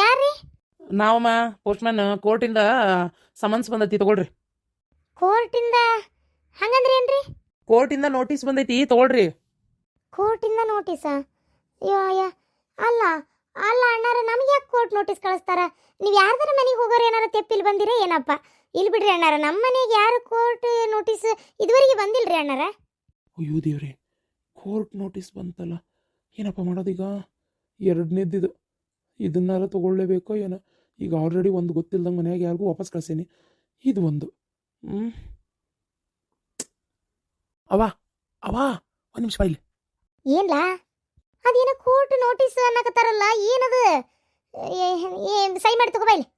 ಯಾರ್ರಿ? ನಾವಮ್ಮ postman ಕೋರ್ಟಿಂದ summons ಬಂದೈತಿ ತಗೊಳ್ರಿ. ಕೋರ್ಟಿಂದ? ಹಂಗಂದ್ರೆ ಏನ್ರಿ ಕೋರ್ಟಿಂದ ನೋಟಿಸ್ ಬಂದೈತಿ ತಗೊಳ್ರಿ. ಕೋರ್ಟಿಂದ ನೋಟಿಸ? ಅಯ್ಯೋ ಅಲ್ಲ ಅಲ್ಲ ಅಣ್ಣಾರ ನಮ್ಗೆ ಯಾಕೆ ಕೋರ್ಟ್ ನೋಟಿಸ್ ಕಳಿಸ್ತಾರ? ನೀವು ಯಾರ್ದಾರ ಮನೆಗೆ ಹೋಗೋರು ಏನಾರ ತೆಪ್ಪಿಲ್ ಬಂದಿರ ಏನಪ್ಪ? ಇಲ್ಲಿ ಬಿಡ್ರಿ ಅಣ್ಣಾರ ನಮ್ಮ ಮನೆಗೆ ಯಾರು ಕೋರ್ಟ್ ನೋಟಿಸ್ ಇದುವರೆಗೆ ಬಂದಿಲ್ರಿ ಅಣ್ಣಾರ? ಅಯ್ಯೋ ದೇವ್ರಿ ಕೋರ್ಟ್ ನೋಟಿಸ್ ಬಂತಲ್ಲ ಏನಪ್ಪ ಮಾಡೋದೀಗ? ಎರಡನೇದಿದು ಇದನ್ನಾರ ತಗೊಳ್ಳೇಬೇಕೋ ಏನೋ. ಈಗ ಆಲ್ರೆಡಿ ಒಂದು ಗೊತ್ತಿಲ್ಲದಂಗೆ ಮನ್ಯಾಗ ಯಾರಿಗೂ ವಾಪಸ್ ಕಳ್ಸೀನಿ. ಇದು ಒಂದು. ಹ್ಞೂ ಅವಾ ಅವಾ ಒಂದು ನಿಮಿಷ ಇಲ್ಲಿ ಏನ್ಲಾ? ಅದೇನೋ ಕೋರ್ಟ್ ನೋಟಿಸ್ ಅನ್ನಕತ್ತಾರಲ್ಲ ಏನದು? ಏಯ್ ಸೈ ಮಾಡಿ ತಗೋ ಇಲ್ಲಿ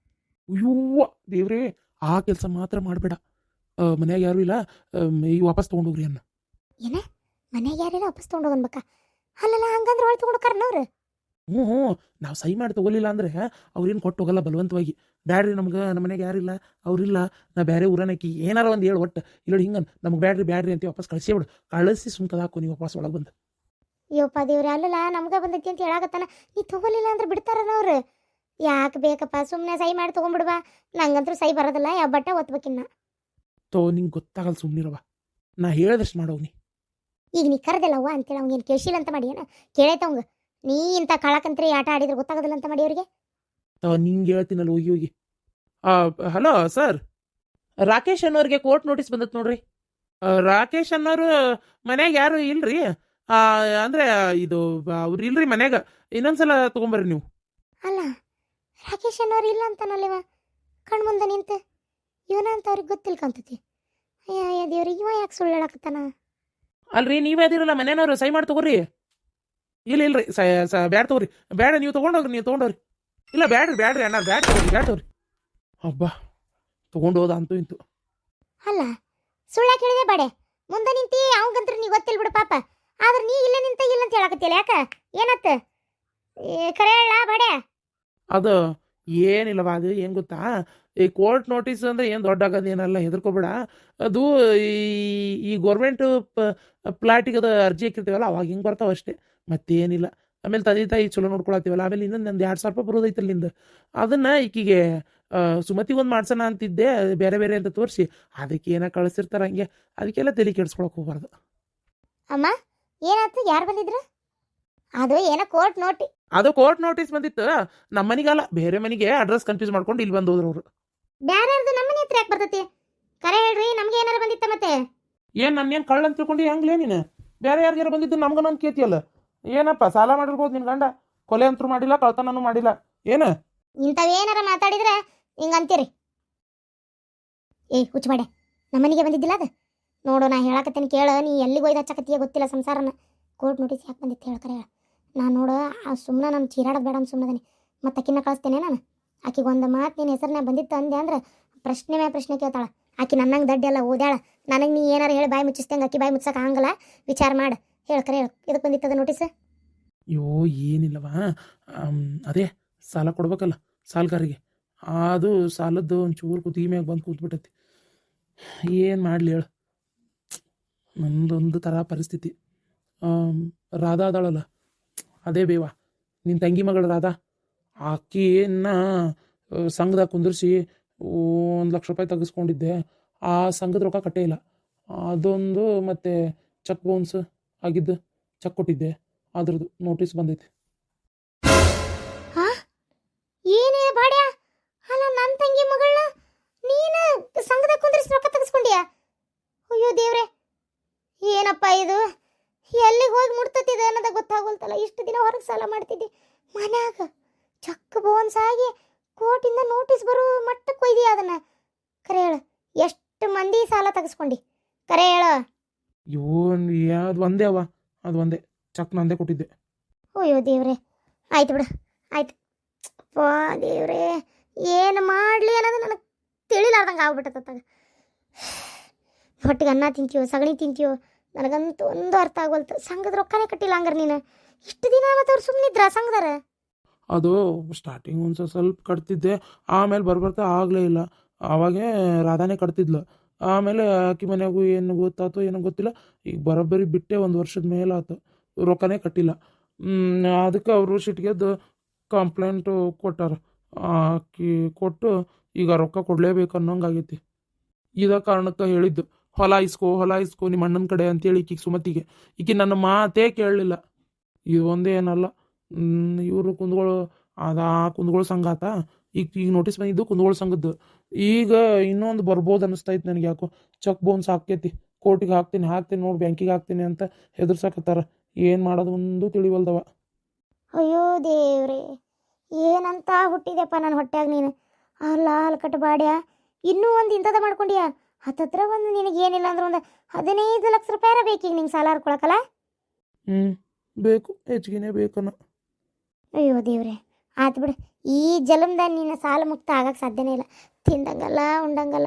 ಅಯ್ಯೋ ದೇವ್ರೇ ಆ ಕೆಲಸ ಮಾತ್ರ ಮಾಡಬೇಡ. ಮನ್ಯಾಗ ಯಾರು ಇಲ್ಲ. ಈ ವಾಪಸ್ ತೊಗೊಂಡೋಗ್ರಿ ಅನ್ನ. ಏನ? ಮನೆಗೆ ಯಾರಿಲ್ಲ ವಾಪಸ್ ತೊಗೊಂಡೋಗನ್ಬೇಕಾ ಅಲ್ಲಲ್ಲ ಹಂಗಂದ್ರೆ ಒಳಗೆ ತೊಗೊಂಡು ಕರ್ನವ್ರು ಹ್ಞೂ ಹ್ಞೂ ನಾವು ಸಹಿ ಮಾಡಿ ತಗೊಲಿಲ್ಲ ಅಂದ್ರೆ ಅವ್ರೇನು ಕೊಟ್ಟು ಹೋಗಲ್ಲ ಬಲವಂತವಾಗಿ. ಬ್ಯಾಡ್ರಿ ನಮ್ಗೆ ನಮ್ಮ ಮನೆಗೆ ಯಾರಿಲ್ಲ ಅವ್ರಿಲ್ಲ ನಾ ಬೇರೆ ಊರನಕ್ಕಿ ಏನಾರ ಒಂದು ಹೇಳು ಒಟ್ಟು. ಇಲ್ಲ ಹಿಂಗೆ ನಮ್ಗೆ ಬ್ಯಾಡ್ರಿ ಬ್ಯಾಡ್ರಿ ಅಂತ ವಾಪಸ್ ಕಳಿಸಿ ಬಿಡು. ಕಳಿಸಿ ಸುಮ್ಕದ ಹಾಕು ನೀವು ವಾಪಸ್ ಒಳಗೆ ಬಂದು. ಯೋಪ ದೇವ್ರೆ ಅಲ್ಲಲ್ಲ ನಮ್ಗೆ ಬಂದೈತಿ ಅಂತ ಹೇಳಾಕತ್ತಾನ. ನೀ ತಗೋಲಿಲ್ಲ ಅಂದ್ರೆ ಬಿಡ್ತಾರನ ಅವ್ರು? ಯಾಕೆ ಬೇಕಪ್ಪ ಸುಮ್ಮನೆ ಸೈ ಮಾಡಿ ತೊಗೊಂಡ್ಬಿಡ್ವಾ ನಂಗಂತೂ ಸೈ ಬರೋದಿಲ್ಲ ಯಾವ ಬಟ್ಟೆ ಒತ್ಬೇಕಿನ್ನ. ತೋ ನಿಂಗೆ ಗೊತ್ತಾಗಲ್ಲ ಸುಮ್ಮನಿರವ ನಾ ಹೇಳ್ದಷ್ಟು ಮಾಡೋಗ್ನಿ ಈಗ ನೀ ಕರೆದಿಲ್ಲವ್ವ ಅಂತೇಳಿ ಅವ್ನಿಗೇನು ಕೇಳಿಸಿಲ್ಲ ಅಂತ ಮಾಡಿ ಏನ? ಕೇಳೈತ ಅವಂಗ ನೀ ಇಂಥ ಕಳಕಂತ್ರಿ ಆಟ ಆಡಿದ್ರೆ ಗೊತ್ತಾಗೋದಿಲ್ಲ ಅಂತ ಮಾಡಿ ಅವರಿಗೆ? ನಿಂಗೆ ಹೇಳ್ತೀನಲ್ಲ ಹೋಗಿ ಹೋಗಿ. Hello sir. ರಾಕೇಶ್ ಅನ್ನೋರಿಗೆ ಕೋರ್ಟ್ ನೋಟಿಸ್ ಬಂದತ್ ನೋಡ್ರಿ. ರಾಕೇಶ್ ಅನ್ನೋರು ಮನ್ಯಾಗ ಯಾರು ಇಲ್ರಿ? ಅಂದ್ರೆ ಇದು ಅವ್ರು ಇಲ್ರಿ ಮನ್ಯಾಗ. ಇನ್ನೊಂದ್ಸಲ ತಗೊಂಬರ್ರಿ ನೀವು. ಅಲ್ಲ ರಾಕೇಶ್ ಅನ್ನೋರು ಇಲ್ಲ ಅಂತಾನಲ್ಲಿವ ಕಣ್ ಮುಂದೆ ನಿಂತ. ಇವನ ಅಂತ ಅವ್ರಿಗೆ ಗೊತ್ತಿಲ್ಲ ಕಾಣ್ತತಿ. ಅಯ್ಯ ಅಯ್ಯ ದೇವ್ರಿಗೆ ಇವ ಯಾಕೆ ಸುಳ್ಳು ಹೇಳಕತ್ತಾನ ಅಲ್ರಿ ನೀವೇ ಅದಿರಲ್ಲ ಮನೇನವ್ರು ಸೈ ಮಾಡಿ ತಗೋರಿ. ಇಲ್ಲ ಇಲ್ರಿ ಸ ಬ್ಯಾಡ ತಗೋರಿ. ಬೇಡ ನೀವು ತಗೊಂಡೋಗ್ರಿ ನೀವು ತಗೊಂಡೋಗ್ರಿ. ಇಲ್ಲ ಬ್ಯಾಡ್ರಿ ಬ್ಯಾಡ್ರಿ ಅಣ್ಣ ಬ್ಯಾಡ ತಗೋರಿ ಬ್ಯಾಡ ತಗೋರಿ. ಹಬ್ಬ ತೊಗೊಂಡೋದ ಅಂತೂ ಇಂತು. ಅಲ್ಲ ಸುಳ್ಳ ಕೇಳಿದೆ ಬಾಡೆ. ಮುಂದೆ ನಿಂತಿ ಅವಂಗಂತ್ರ ನೀ ಗೊತ್ತಿಲ್ಲ ಬಿಡು ಪಾಪ. ಆದ್ರೆ ನೀ ಇಲ್ಲ ನಿಂತ ಇಲ್ಲ ಅಂತ ಹೇಳಕತ್ತಿಲ್ಲ ಯಾಕ? ಏನತ್ತ? ಕರೆ ಹೇಳ ಬಾಡೆ. ಅದು ಏನಿಲ್ಲವ ಅದು ಏನು ಗೊತ್ತಾ? ಈ ಕೋರ್ಟ್ ನೋಟಿಸ್ ಅಂದ್ರೆ ಏನು ದೊಡ್ಡ ಆಗೋದೇನಲ್ಲ ಹೆದರ್ಕೋಬೇಡ. ಅದು ಈ ಈ ಗೌರ್ಮೆಂಟ್ ಪ್ಲಾಟಿಗೆ ಅದು ಅರ್ಜಿ ಹಾಕಿರ್ತೀವಲ್ಲ ಅವಾಗ ಹಿಂಗೆ ಬರ್ತಾವ ಅಷ್ಟೇ. ಮತ್ತೇನಿಲ್ಲ. ಆಮೇಲೆ ತಂದೆ ತಾಯಿ ಚಲೋ ನೋಡ್ಕೊಳತ್ತೀವಲ್ಲ ಆಮೇಲೆ ಇನ್ನೊಂದು ನಂದು ಎರಡು ಸಾವಿರ ರೂಪಾಯಿ ಬರೋದೈತಿ ಅಲ್ಲಿಂದ ಅದನ್ನ ಈಕಿಗೆ ಸುಮತಿ ಒಂದು ಮಾಡ್ಸೋಣ ಅಂತಿದ್ದೆ ಬೇರೆ ಬೇರೆ ಅಂತ ತೋರಿಸಿ. ಅದಕ್ಕೆ ಏನೋ ಕಳಿಸಿರ್ತಾರೆ ಹಂಗೆ. ಅದಕ್ಕೆಲ್ಲ ತಲೆ ಕೆಡ್ಸ್ಕೊಳಕ್ ಹೋಗ್ಬಾರ್ದು. ಅಮ್ಮ ಏನಾಯ್ತು? ಯಾರು ಬಂದಿದ್ರು? ಅದು ಏನೋ ಕೋರ್ಟ್ ನೋಟಿ ಅದು ಕೋರ್ಟ್ ನೋಟಿಸ್ ಬಂದಿತ್ತು. ನಮ್ಮ ಮನೆಗಲ್ಲ ಬೇರೆ ಮನೆಗೆ ಅಡ್ರೆಸ್ ಕನ್ಫ್ಯೂಸ್ ಮಾಡ್ಕೊಂಡು ಇಲ್ಲಿ ಬಂದು ಹೋದ್ರು ಅವರು. ಬೇರೆ ನಮ್ಮ ಮನೆ ಹತ್ರ ಯಾಕೆ ಬರ್ತೈತಿ? ಕರೆ ಹೇಳ್ರಿ ನಮ್ಗೆ ಏನಾರ ಬಂದಿತ್ತ ಮತ್ತೆ? ಏನ್ ನನ್ನೇನ್ ಕಳ್ಳ ಅಂತ ತಿಳ್ಕೊಂಡು ಹೆಂಗ್ಲೇ ನೀನು? ಬೇರೆ ಯಾರಿಗಾರ ಬಂದಿದ್ದು ನಮ್ಗನೊಂದು ಕೇತಿಯಲ್ಲ ಏನಪ್ಪ, ಸಾಲ ಮಾಡಿರ್ಬೋದು ನಿನ್ ಗಂಡ? ಕೊಲೆ ಅಂತೂ ಮಾಡಿಲ್ಲ ಕಳ್ತನೂ ಮಾಡಿಲ್ಲ. ಏನ? ಇಂಥವೇನಾರ ಮಾತಾಡಿದ್ರೆ ಹಿಂಗ ಅಂತೀರಿ? ಏ ಹುಚ್ಚ ಮಾಡೆ ನಮ್ಮ ಮನೆಗೆ ಬಂದಿದ್ದಿಲ್ಲ ಅದು? ನೋಡು, ನಾ ಹೇಳಕತ್ತೇನೆ ಕೇಳು, ನೀ ಎಲ್ಲಿಗೆ ಒಯ್ದು ಹಚ್ಚಕತ್ತೀಯ ಗೊತ್ತಿಲ್ಲ ಸಂಸಾರನ? ಕೋರ್ಟ್ ನೋಟಿಸ್ ಯಾಕೆ ಬಂದಿತ್ತು ಹೇಳ್ಕರೆ ಹೇಳ. ನಾನು ನೋಡು ಸುಮ್ಮನೆ ನಾನು ಚೀರಾಡೋದು ಬೇಡ ಅಂತ ಸುಮ್ಮನೆ ಮತ್ತೆ ಅಕ್ಕಿನ ಕಳಿಸ್ತೇನೆ ನಾನು. ಆಕಿಗೆ ಒಂದು ಮಾತು ನಿನ್ನ ಹೆಸರನ್ನ ಬಂದಿತ್ತು ಅಂದೆ ಅಂದ್ರೆ ಪ್ರಶ್ನೆ ಮೇಲೆ ಪ್ರಶ್ನೆ ಕೇಳ್ತಾಳೆ. ಆಕಿ ನನ್ನಂಗೆ ದಡ್ಡೆಲ್ಲ ಓದ್ಯಾಳ. ನನಗೆ ನೀ ಏನಾರು ಹೇಳಿ ಬಾಯಿ ಮುಚ್ಚಿಸ್ತಂಗೆ ಅಕ್ಕಿ ಬಾಯಿ ಮುಚ್ಚಕ್ಕೆ ಆಗಲ್ಲ ವಿಚಾರ ಮಾಡು. ಹೇಳ್ಕರೆ, ಹೇಳು ಇದಕ್ಕೆ ಬಂದಿತ್ತದ ನೋಟಿಸ್ ಅಯ್ಯೋ, ಏನಿಲ್ಲವ. ಅದೇ, ಸಾಲ ಕೊಡ್ಬೇಕಲ್ಲ, ಸಾಲಗಾರಿಗೆ. ಅದು ಸಾಲದ್ದು ಒಂಚೂರು ಕುತ್ತಿಗೆ ಮ್ಯಾಗ ಬಂದು ಕೂತ್ಬಿಟ್ಟೈತಿ. ಏನು ಮಾಡಲಿ ಹೇಳು. ನಂದೊಂದು ಥರ ಪರಿಸ್ಥಿತಿ. ರಾಧಾ ಅದಾಳಲ್ಲ. ಅದೇ ಬೇವ ನಿನ್ನ ತಂಗಿ ಮಗಳು ರಾಧಾ. ಆಕಿನ ಸಂಘದಾಗ ಕುಂದಿರಿಸಿ ಒಂದು ಲಕ್ಷ ರೂಪಾಯಿ ತೆಗೆಸ್ಕೊಂಡಿದ್ದೆ. ಆ ಸಂಘದ ರೊಕ್ಕ ಕಟ್ಟೇ ಇಲ್ಲ. ಅದೊಂದು ಮತ್ತು ಚೆಕ್ ಬೌನ್ಸ್ ಆಗಿದ್ದು ಚೆಕ್ ಕೊಟ್ಟಿದ್ದೆ. ಅದ್ರದ್ದು ನೋಟಿಸ್ ಬಂದೈತಿ. ಏನೇ ಬಾಡ್ಯ? ಅಲ್ಲ ನನ್ನ ತಂಗಿ ಮಗಳನ್ನ ನೀನು ಸಂಘದ ಕುಂದ್ರಿಸಿ ರೊಕ್ಕ ತೆಗೆಸ್ಕೊಂಡ್ಯಾ? ಅಯ್ಯೋ ದೇವ್ರೆ, ಏನಪ್ಪ ಇದು? ಎಲ್ಲಿಗೆ ಹೋಗಿ ಮುಟ್ತತಿದೆ ಅನ್ನೋದ ಗೊತ್ತಾಗೋಲ್ತಲ್ಲ. ಇಷ್ಟು ದಿನ ಹೊರಗೆ ಸಾಲ ಮಾಡ್ತಿದ್ದೆ. ಮನ್ಯಾಗ ಚಕ್ಕ ಬೋನ್ಸ್ ಆಗಿ ಕೋರ್ಟಿಂದ ನೋಟಿಸ್ ಬರೋ ಮಟ್ಟಕ್ಕೆ ಒಯ್ದಿ ಅದನ್ನ? ಕರೆ ಹೇಳು, ಎಷ್ಟು ಮಂದಿ ಸಾಲ ತೆಗೆಸ್ಕೊಂಡಿ? ಕರೆ ಹೇಳು. ಅಯ್ಯೋ ಯಾವ್ದು ಒಂದೇ ಅವ ಅದು ಒಂದೇ. ಚಕ್ ನಂದೇ ಕೊಟ್ಟಿದ್ದೆ. ಅಯ್ಯೋ ದೇವ್ರೆ. ಆಯ್ತು ಬಿಡ. ಆಯ್ತು. ಅಪ್ಪ ದೇವ್ರೆ. ಏನು ಮಾಡಲಿ ಅನ್ನೋದು ನನಗೆ ತಿಳಿಲಾರ್ದಂಗೆ ಆಗ್ಬಿಟ್ಟತ್ತಾಗ ಹೊಟ್ಟಿಗೆ ಅನ್ನ ತಿಂತೀವೋ ಸಗಣಿ ತಿಂತೀವೋ ನನಗಂತೂ ಒಂದು ಅರ್ಥ ಆಗೋಲ್ತು. ಸಂಘದ ರೊಕ್ಕನೇ ಕಟ್ಟಿಲ್ಲ ಹಂಗಾರೆ ನೀನು. ಇಷ್ಟು ದಿನ ಮತ್ತು ಅವ್ರು ಸುಮ್ಮನಿದ್ರ ಸಂಘದಾರ ಅದು ಸ್ಟಾರ್ಟಿಂಗ್ ಒಂದು ಸ್ವಲ್ಪ ಕಟ್ತಿದ್ದೆ. ಆಮೇಲೆ ಬರ್ಬರ್ತಾ ಆಗಲೇ ಇಲ್ಲ. ಆವಾಗೇ ರಾಧಾನೇ ಕಟ್ತಿದ್ಲು. ಆಮೇಲೆ ಆಕಿ ಮನೆಗೂ ಏನು ಗೊತ್ತಾತೋ ಏನೋ ಗೊತ್ತಿಲ್ಲ. ಈಗ ಬರೋಬ್ಬರಿ ಬಿಟ್ಟೆ ಒಂದು ವರ್ಷದ ಮೇಲೆ ಆತು. ರೊಕ್ಕನೇ ಕಟ್ಟಿಲ್ಲ. ಅದಕ್ಕೆ ಅವರು ಸಿಟ್ಗೆದ್ದು ಕಂಪ್ಲೇಂಟು ಕೊಟ್ಟಾರ. ಆಕಿ ಕೊಟ್ಟು ಈಗ ರೊಕ್ಕ ಕೊಡಲೇಬೇಕು ಅನ್ನೋಂಗೆ ಆಗೈತಿ ಇದ ಕಾರಣಕ್ಕೆ ಹೇಳಿದ್ದು, ಹೊಲ ಇಸ್ಕೋ ಹೊಲ ಇಸ್ಕೋ ನಿಮ್ಮ ಅಣ್ಣನ ಕಡೆ ಅಂತೇಳಿ ಈಕಿಗೆ ಸುಮತಿಗೆ. ಈಕಿ ನನ್ನ ಮಾತೇ ಕೇಳಲಿಲ್ಲ. ಇದು ಒಂದೇ ಏನಲ್ಲ ಇವರು ಕುಂದ್ಗಳು ಅದ ಕುಂದ್ಗಳು ಸಂಘಾತ ಈಗ ಈಗ ನೋಟಿಸ್ ಬಂದಿದ್ದು ಕುಂದಗೋಳ ಸಂಘದ್ದು. ಈಗ ಇನ್ನೊಂದು ಬರ್ಬೋದು ಅನಿಸ್ತೈತೆ ನನಗೆ ಯಾಕೋ. ಚೆಕ್ ಬೌನ್ಸ್ ಹಾಕ್ತೈತಿ. ಕೋರ್ಟಿಗೆ ಹಾಕ್ತೀನಿ ಹಾಕ್ತೀನಿ ನೋಡಿ ಬ್ಯಾಂಕಿಗೆ ಹಾಕ್ತೀನಿ ಅಂತ ಹೆದರ್ಸಕತ್ತಾರ. ಏನು ಮಾಡೋದು ಒಂದು ತಿಳಿವಲ್ದವ. ಅಯ್ಯೋ ದೇವ್ರಿ ಏನಂತ ಹುಟ್ಟಿದೆಪ್ಪ ನನ್ನ ಹೊಟ್ಯಾಗ ನೀನು? ಆ ಅಲ್ಕಟ್ ಬಾಡ್ಯಾ ಇನ್ನೂ ಒಂದು ಇಂಥದ ಮಾಡ್ಕೊಂಡ್ಯಾ? ಹತ್ತತ್ರ ಒಂದು ನಿನಗೆ ಏನಿಲ್ಲ ಅಂದ್ರೆ ಒಂದು ಹದಿನೈದು ಲಕ್ಷ ರೂಪಾಯಿ ಈಗ ನಿಂಗೆ ಸಾಲ ಹರ್ಕೊಳಕಲ್ಲ ಹ್ಞೂ ಬೇಕು ಹೆಚ್ಚಿಗೆನೇ ಬೇಕನ್ನ ಅಯ್ಯೋ ದೇವ್ರೆ. ಆತು ಬಿಡು. ಈ ಜಲಮ್ದ ನಿನ್ನ ಸಾಲ ಮುಕ್ತ ಆಗಕ್ಕೆ ಸಾಧ್ಯನೇ ಇಲ್ಲ. ತಿಂದಂಗಲ್ಲ ಉಂಡಂಗಲ್ಲ.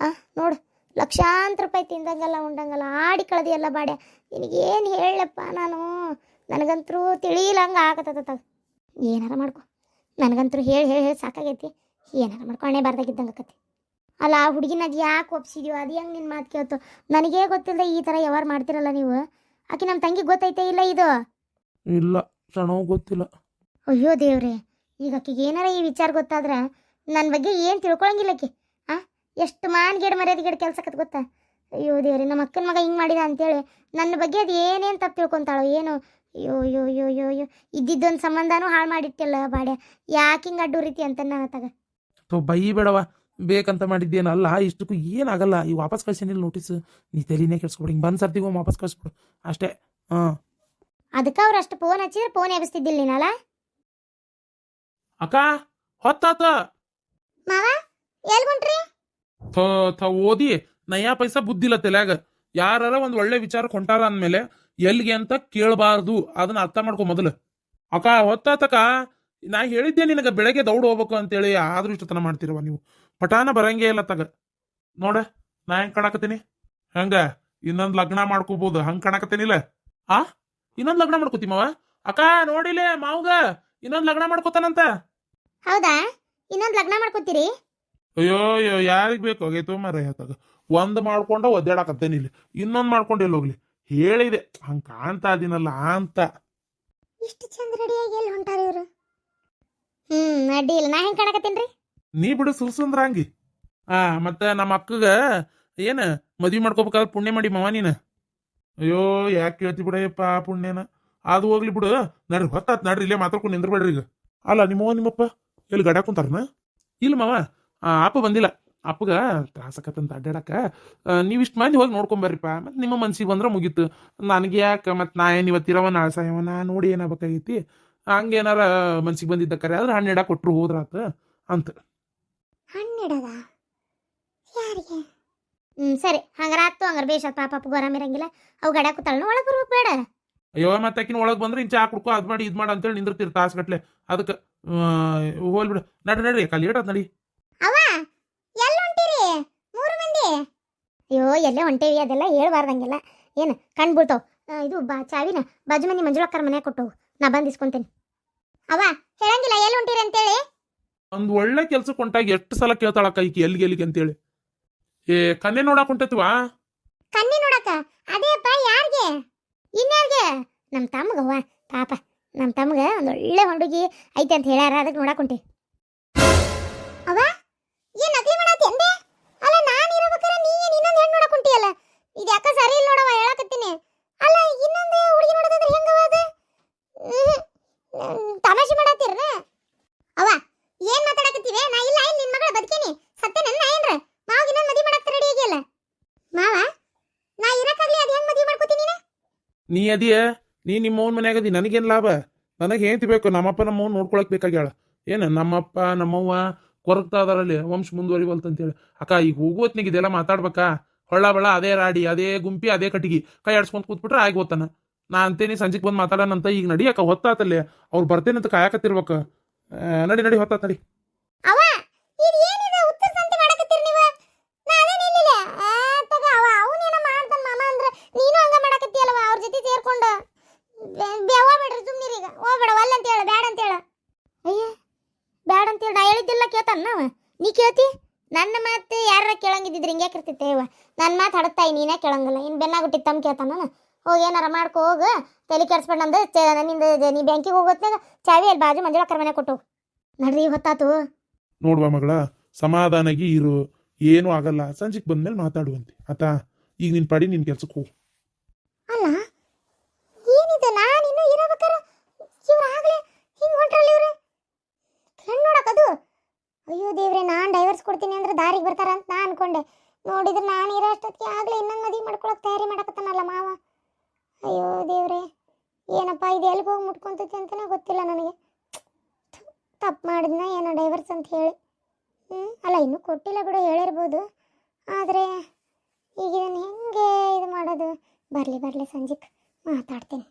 ಆ ನೋಡು. ಲಕ್ಷಾಂತರ ರೂಪಾಯಿ ತಿಂದಂಗಲ್ಲ ಉಂಡಂಗಲ್ಲ. ಆಡಿ ಕಳ್ದಿಯಲ್ಲ ಬಾಡ್ಯ. ನಿನಗೇನು ಹೇಳಪ್ಪ ನಾನು? ನನಗಂತರೂ ತಿಳಿಯಿಲ್ಲ ಹಂಗೆ ಆಗತ್ತ ಏನಾರ ಮಾಡ್ಕೊ. ನನಗಂತರೂ ಹೇಳಿ ಹೇಳಿ ಹೇಳಿ ಸಾಕಾಗೈತಿ. ಏನಾರ ಮಾಡ್ಕೊ. ಹಣೆ ಬಾರ್ದಾಗಿದ್ದಂಗೆ ಆಕತಿ. ಅಲ್ಲ ಆ ಹುಡುಗಿನ ಅದು ಯಾಕೆ ಒಪ್ಸಿದ್ಯೋ ಅದು ಹೆಂಗೆ ನಿನ್ನ ಮಾತು ಕೇಳ್ತು? ನನಗೇ ಗೊತ್ತಿಲ್ಲದೆ ಈ ಥರ ಯಾವಾರು ಮಾಡ್ತಿರಲ್ಲ ನೀವು? ಆಕೆ ನಮ್ಮ ತಂಗಿ ಗೊತ್ತೈತೆ ಇಲ್ಲ ಇದು? ಇಲ್ಲ ಗೊತ್ತಿಲ್ಲ. ಅಯ್ಯೋ ದೇವ್ರೆ. ಈಗ ಆಕೆಗೆ ಏನಾರ ಈ ವಿಚಾರ ಗೊತ್ತಾದ್ರೆ ನನ್ನ ಬಗ್ಗೆ ಏನು ತಿಳ್ಕೊಳಂಗಿಲ್ಲ ಆಕಿ ಆ? ಎಷ್ಟು ಮಾನ್ ಗಿಡ ಮರ್ಯಾದೆ ಗಿಡ ಕೆಲ್ಸಕ್ಕತ್ ಗೊತ್ತಾ? ಅಯ್ಯೋ ದೇವ್ರಿ ನಮ್ಮ ಅಕ್ಕನ ಮಗ ಹಿಂಗೆ ಮಾಡಿದ ಅಂತೇಳಿ ನನ್ನ ಬಗ್ಗೆ ಅದು ಏನೇನು ತಪ್ಪು ತಿಳ್ಕೊತಾಳೋ ಏನು. ಅಯ್ಯೋ ಅಯ್ಯೋ ಅಯ್ಯೋ ಅಯ್ಯೋ ಅಯ್ಯೋ. ಇದ್ದಿದ್ದೊಂದು ಸಂಬಂಧನೂ ಹಾಳು ಮಾಡಿಟ್ಟಿಲ್ಲ ಬಾಡ್ಯ. ಯಾಕೆ ಹಿಂಗೆ ಅಡ್ಡು ರೀತಿ ಅಂತ ನಾನು ತಗ. ತೋ ಬೈ ಬೇಡವ ಬೇಕಂತ ಮಾಡಿದ್ದೇನಲ್ಲ ಇಷ್ಟಕ್ಕೂ ಏನಾಗಲ್ಲ ಈ ವಾಪಸ್ ಕಳ್ಸಿನಿಲ್ಲ ನೋಟಿಸ್. ನೀ ತಲೆನೇ ಕೆಡ್ಸ್ಕೊಬಿಡು. ಹಿಂಗೆ ಬಂದು ಸರ್ತಿಗೂ ವಾಪಸ್ ಕಳ್ಸ್ಬಿಡು. ಅಷ್ಟೇ. ಹಾಂ. ಅದಕ್ಕೆ ಅವ್ರು ಅಷ್ಟು ಫೋನ್ ಹಚ್ಚಿದ್ರೆ ಫೋನ್ ಎಬ್ಸ್ತಿದ್ದಿಲ್ಲ ನೀನಲ್ಲ ಅಕ್ಕ ಹೊತ್ತಾತ. ಮಾವ ಎಲ್ಲಿ ಹೊಂಟ್ರಿ ಥ ಥ ಓದಿ ನಯಾ ಪೈಸಾ ಬುದ್ಧಿಲ್ಲ ತಲೆಯಾಗ. ಯಾರ ಒಂದ್ ಒಳ್ಳೆ ವಿಚಾರ ಹೊಂಟಾರ ಅಂದ್ಮೇಲೆ ಎಲ್ಲಿಗೆ ಅಂತ ಕೇಳಬಾರ್ದು. ಅದನ್ನ ಅರ್ಥ ಮಾಡ್ಕೊ ಮೊದಲು. ಅಕ್ಕ ಹೊತ್ತಾತಕ ನಾ ಹೇಳಿದ್ದೆ ನಿನಗ ಬೆಳಗ್ಗೆ ದೌಡ್ ಹೋಗ್ಬೇಕು ಅಂತೇಳಿ ಆದ್ರೂ ಇಷ್ಟತನ ಮಾಡ್ತಿರವ ನೀವು. ಪಟಾನ ಬರಂಗೇ ಇಲ್ಲ ತಗ. ನೋಡ ನಾ ಹೆಂಗ್ ಕಾಣಕತ್ತೀನಿ? ಹಂಗ? ಇನ್ನೊಂದ್ ಲಗ್ನ ಮಾಡ್ಕೋಬಹುದು ಹಂಗ್ ಕಾಣಕತ್ತೀನಿಲ್ಲ? ಆ? ಇನ್ನೊಂದ್ ಲಗ್ನ ಮಾಡ್ಕೋತೀಮವ ಅಕ್ಕ ನೋಡಿಲೆ ಮಾವಗ ಇನ್ನೊಂದ್ ಲಗ್ನ ಮಾಡ್ಕೋತಾನಂತ? ಹೌದಾ? ಇನ್ನೊಂದು ಲಗ್ನ ಮಾಡ್ಕೊತೀರಿ? ಅಯ್ಯೋ ಅಯ್ಯೋ ಯಾರಿಗೆ ಬೇಕು? ಹೋಗೈತು ಮರ ತಗ ಒಂದ್ ಮಾಡ್ಕೊಂಡ ಒದ್ದಾಡಕತ್ತೇನಿ ಇಲ್ಲಿ. ಇನ್ನೊಂದು ಮಾಡ್ಕೊಂಡು ಎಲ್ಲಿ ಹೋಗ್ಲಿ? ಹೇಳಿದೆ. ಹಂಗ್ ಕಾಣ್ತಾ ಇದೀನಲ್ಲ ಅಂತ. ಇಷ್ಟು ಚಂದ ರೆಡಿಯಾಗಿ ಎಲ್ಲಿ ಹೊಂಟಾರ ಇವರು? ಹ್ಮ್ ಅಡ್ಡಿ ಇಲ್ಲ. ನಾ ಹೆಂಗ್ ಕಾಣಕತ್ತೇನ್ರಿ? ನೀ ಬಿಡು ಸುಲ್ಸುಂದ್ರ ಹಂಗಿ. ಆ ಮತ್ತೆ ನಮ್ಮ ಅಕ್ಕಗ ಏನ ಮದ್ವಿ ಮಾಡ್ಕೋಬೇಕಾದ್ರೆ ಪುಣ್ಯ ಮಾಡಿ ಮಾವ ನೀನ? ಅಯ್ಯೋ ಯಾಕೆ ಕೇಳ್ತಿ ಬಿಡಯ್ಯಪ್ಪ ಪುಣ್ಯನ? ಅದು ಹೋಗ್ಲಿ ಬಿಡು. ನಡ್ರಿ ಹೊತ್ತಾತ್ ನಡ್ರಿ ಇಲ್ಲೇ ಮಾತಾಡ್ಕೊಂಡು ನಿಂದ್ರಬೇಡ್ರಿ ಈಗ. ಅಲ್ಲ ನಿಮ್ಮವ್ವ ನಿಮ್ಮಪ್ಪ? ಎಲ್ಲಿ ಗಡ ಕುಂತಾರನ ಇಲ್ಲ ಮಾವ ಅಪ್ಪ ಬಂದಿಲ್ಲ. ಅಪ್ಪಗ ತ್ರಾಸಕತ್ತಂತ ಅಡ್ಡಾಡಕ ನೀವಿಷ್ಟು ಮಂದಿ ಹೋಗಿ ನೋಡ್ಕೊಂಬರ್ರಿಪ್ಪ ಮತ್ತೆ ನಿಮ್ಮ ಮನ್ಸಿಗೆ ಬಂದ್ರೆ ಮುಗೀತು. ನನಗೆ ಯಾಕೆ, ಮತ್ತೆ ನಾ ಏನು ಇವತ್ತಿರವ ನಾಳೆ ಸಾಯವ ನಾ ನೋಡಿ ಏನಾಗಬೇಕಾಗೈತಿ. ಹಂಗೇನಾರ ಮನ್ಸಿಗೆ ಬಂದಿದ್ದ ಕರೆ ಆದ್ರೆ ಹಣ್ಣು ಇಡಕ್ಕೆ ಕೊಟ್ಟರು ಹೋದ್ರಾತ ಅಂತ. ಹಣ್ಣಿಡದ ಹ್ಮ್, ಸರಿ, ಹಂಗಾರ ಆತು ಹಂಗಾರ ಬೇಷ ಪಾಪ ಅಪ್ಪಗೂ ಆರಾಮಿರಂಗಿಲ್ಲ ಅವು ಗಡ ಕೂತಾಳ ಒಳಗೆ ಬರ್ಬೇಕು ಬೇಡ. ಅಯ್ಯೋ ಮತ್ತೆ ಆಕಿನ ಒಳಗೆ ಬಂದ್ರೆ ಇನ್ ಆ ಕುಡ್ಕೋ ಅದ್ ಮಾಡಿ ಇದ್ ಮಾಡಿ ಅಂತೇಳಿ ನಿಂದಿರ್ತೀರಿ ತಾಸ್ಗಟ್ಲೆ. ಅದಕ್ಕೆ ಹೋಲ್ಬಿಡು ನಡ್ರಿ ನಡ್ರಿ ಕಲಿ ಹೇಳ ನಡಿ. ಅವ ಎಲ್ಲಿ ಹೊಂಟಿರಿ? ಮೂರು ಮಂದಿ? ಅಯ್ಯೋ ಎಲ್ಲೇ ಹೊಂಟೇವಿ ಅದೆಲ್ಲ ಹೇಳ್ಬಾರ್ದಂಗೆಲ್ಲ. ಏನು ಕಣ್ಣು ಬೀಳ್ತಾವ. ಇದು ಬಾ ಚಾವಿನ ಬಾಜು ಮನೆ ಮಂಜುಳಕ್ಕರ ಮನೆ ಕೊಟ್ಟು ನಾ ಬಂದು ಇಸ್ಕೊಂತೇನೆ. ಅವ ಹೇಳಂಗಿಲ್ಲ ಎಲ್ಲಿ ಹೊಂಟಿರಿ ಅಂತೇಳಿ? ಒಂದು ಒಳ್ಳೆ ಕೆಲ್ಸಕ್ಕೆ ಹೊಂಟಾಗ ಎಷ್ಟು ಸಲ ಕೇಳ್ತಾಳಕ್ಕ ಈಕಿ ಎಲ್ಲಿಗೆ ಎಲ್ಲಿಗೆ ಅಂತೇಳಿ. ಏ ಕನ್ನೆ ನೋಡಕ್ ಹೊಂಟೈತಿವಾ? ಕನ್ನೆ ನೋಡಕ್ಕ ಅದೇಪ್ಪ ಯಾರಿಗೆ? ಇನ್ಯಾರಿಗೆ? ನಮ್ಮ ತಮ್ಮಗವ್ವ ಪಾಪ ನಮ್ಮ ತಮ್ಗ ಒಂದು ಒಳ್ಳೆ ಹುಡುಗಿ ಐತೆ ಅಂತ ಹೇಳ್ಯಾರ ಅದಕ್ಕೆ ನೋಡಕ್ ಹೊಂಟಿ ಅವ ಏನ್ ನಕಲಿ ಮಾಡತ್ತಿ ಅಂದೆ ಅಲ್ಲ ನಾನು ಇರಬೇಕಾರೆ ನೀ ಏನ್ ಇನ್ನೊಂದು ಹೆಣ್ಣು ನೋಡಕ್ ಹೊಂಟಿಯಲ್ಲ ಇದು ಯಾಕ ಸರಿ ಇಲ್ಲ ನೋಡವ ಹೇಳಕತ್ತೀನಿ ಅಲ್ಲ ಇನ್ನೊಂದು ಹುಡುಗಿ ನೋಡೋದಂದ್ರೆ ಹೆಂಗವ ಅದು ಹ್ಮ್. ಹ್ಮ್, ತಮಾಷೆ ಮಾಡತ್ತೀರ ಅವ ಏನ್ ಮಾತಾಡಕತ್ತೀವಿ ನಾ ಇಲ್ಲ ಇಲ್ಲಿ ನಿನ್ ಮಗಳ ಬದುಕೇನಿ ಸತ್ಯ ನನ್ನ ಏನ್ರ ಮಾವಾಗ ಇನ್ನೊಂದು ಮದುವೆ ಮಾಡಕ್ ರೆಡಿ ಆಗಿಯಲ್ಲ ಮಾವ ನಾ ಇರಕ್ಕಾಗ್ಲಿ ಅದ್ ಹೆಂಗ್ ಮದ್ವೆ ಮಾಡ್ಕೋತೀನಿ ನೀನು ನೀ ಅದಿಯ, ನೀ ನಿಮ್ಮ ಮನ್ಯಾಗ ಅದಿ, ನನಗೇನ್ ಲಾಭ? ನನಗೆ ಏನ್ ಬೇಕು, ನಮ್ಮಪ್ಪ ನಮ್ಮ ಅವ್ನ ನೋಡ್ಕೊಳಕ್ ಬೇಕಾಗ್ಯಾಳ. ಏನು ನಮ್ಮಪ್ಪ, ನಮ್ಮವ್ವ ಕೊರಗ್ತಾ ಅದಾರಲ್ಲಿ ವಂಶ ಮುಂದುವರಿವಲ್ತಂತೇಳಿ ಅಕ್ಕ, ಈಗ ಹೋಗೋತ್ನಿಗೆ ಇದೆಲ್ಲ ಮಾತಾಡ್ಬೇಕಾ? ಹೊಳ್ಳ ಬಳ ಅದೇ ರಾಡಿ, ಅದೇ ಗುಂಪಿ, ಅದೇ ಕಟ್ಟಿಗೆ. ಕೈ ಆಡ್ಸ್ಕೊಂಡ್ ಕೂತ್ಬಿಟ್ರೆ ಆಗಿ ಹೋತಾನ ನಾ ಅಂತೇನಿ ಸಂಜೆಗೆ ಬಂದು ಮಾತಾಡೋಣಂತ ಈಗ ನಡಿ ಅಕ್ಕ, ಹೊತ್ತಾತಲ್ಲಿ. ಅವ್ರು ಬರ್ತೇನಂತ ಕಾಯಕತ್ತಿರ್ಬೇಕು. ನಡಿ ನಡಿ, ಹೊತ್ತಾತ ನಡಿ ಅವ ಇದು ಏನಿದೆ ಉತ್ತರ ಸಂತೆ ಮಾಡಕತ್ತೀರಿ ನೀವು ನಾ ಅದೇ ನಿಲ್ಲಿಲ್ಲ ಆ ತಗ ಅವ ಅವನೇನ ಮಾಡ್ತಾನ ಮಾಮ ಅಂದ್ರ ನೀನು ಹಂಗ ಮಾಡಕತ್ತೀಯಲ್ವ ಅವ್ರ ಜೊತೆ ಸೇರ್ಕೊಂಡು ಬೆವ ಸುಮ್ಮನೆ ಈಗ. ಹೋಗ್ಬೇಡ, ಒಲ್ಲ ಅಂತ ಹೇಳ, ಬ್ಯಾಡ ಅಂತ ಹೇಳ. ಅಯ್ಯ, ಬ್ಯಾಡ ಅಂತ ಹೇಳಿ, ನಾ ಹೇಳಿದ್ದಿಲ್ಲ ಕೇಳ್ತಾನ ನೀ ಕೇಳ್ತಿ? ನನ್ನ ಮಾತು ಯಾರ ಕೇಳಂಗಿದ್ದಿದ್ರೆ, ಹಿಂಗೆ ಇರ್ತೈತೆ ಇವ ನನ್ನ ಮಾತು ಹಡತಾಯಿ ನೀನೇ ಕೇಳಂಗಿಲ್ಲ. ಇನ್ನು ಬೆನ್ನಾಗುಟ್ಟಿ ತಮ್ಮ ಕೇಳ್ತಾನ ಹೋಗಿ, ಏನಾರ ಮಾಡ್ಕೊ, ಹೋಗು. ತಲೆ ಕೆಡ್ಸ್ಬೇಡ ನಂದು ನಿಂದ ನಿಂದು ನೀ ಬ್ಯಾಂಕಿಗೆ ಹೋಗೋತ್ನಾಗ ಚಾವಿ ಅಲ್ಲಿ ಬಾಜು ಮಂಜುಳ ಕರ್ಮನೆ ಕೊಟ್ಟು ನಡ್ರಿ, ಹೊತ್ತಾತು. ನೋಡುವ ಮಗಳ, ಸಮಾಧಾನಾಗಿ ಇರು. ಏನೂ ಆಗಲ್ಲ. ಸಂಜೆಗೆ ಬಂದ್ಮೇಲೆ ಮಾತಾಡುವಂತೆ. ಆತ? ಈಗ ನಿನ್ ಪಡಿ, ನಿನ್ ಕೆಲ್ಸಕ್ಕೆ ಹೋಗು ಅಲ್ಲ ಏನಿದೆ ನಾನು ಇನ್ನೂ ಇರಬೇಕಾರ ಇವ್ರು ಆಗ್ಲೇ ಹಿಂಗೆ ಹೊಂಟ್ರಲ್ಲ ಇವ್ರು ಹೆಣ್ಣು ನೋಡಕ್ಕದು ಅಯ್ಯೋ ದೇವ್ರೆ ನಾನು ಡೈವರ್ಸ್ ಕೊಡ್ತೀನಿ ಅಂದ್ರೆ ದಾರಿಗೆ ಬರ್ತಾರ ಅಂತ ನಾ ಅನ್ಕೊಂಡೆ. ನೋಡಿದ್ರೆ ನಾನು ಇರೋ ಅಷ್ಟೊತ್ತಿಗೆ ಆಗ್ಲೇ ಇನ್ನೊಂದು ಮದುವೆ ಮಾಡ್ಕೊಳಕ್ ತಯಾರಿ ಮಾಡಕತ್ತಾನಲ್ಲ ಮಾವ. ಅಯ್ಯೋ ದೇವ್ರೆ, ಏನಪ್ಪ, ಇದು ಎಲ್ಲಿ ಹೋಗಿ ಮುಟ್ಕೊಂತೈತಿ ಅಂತಲೇ ಗೊತ್ತಿಲ್ಲ ನನಗೆ. ತಪ್ಪು ಮಾಡಿದ್ನ ಏನೋ ಡೈವರ್ಸ್ ಅಂತ ಹೇಳಿ. ಹ್ಞೂ ಅಲ್ಲ ಇನ್ನೂ ಕೊಟ್ಟಿಲ್ಲ ಬಿಡು, ಹೇಳಿರ್ಬೋದು. ಆದರೆ ಈಗ ಇದನ್ನು ಹೆಂಗೆ ಇದು ಮಾಡೋದು? ಬರಲಿ ಬರಲಿ ಸಂಜೆಗೆ ಮಾತಾಡ್ತೀನಿ.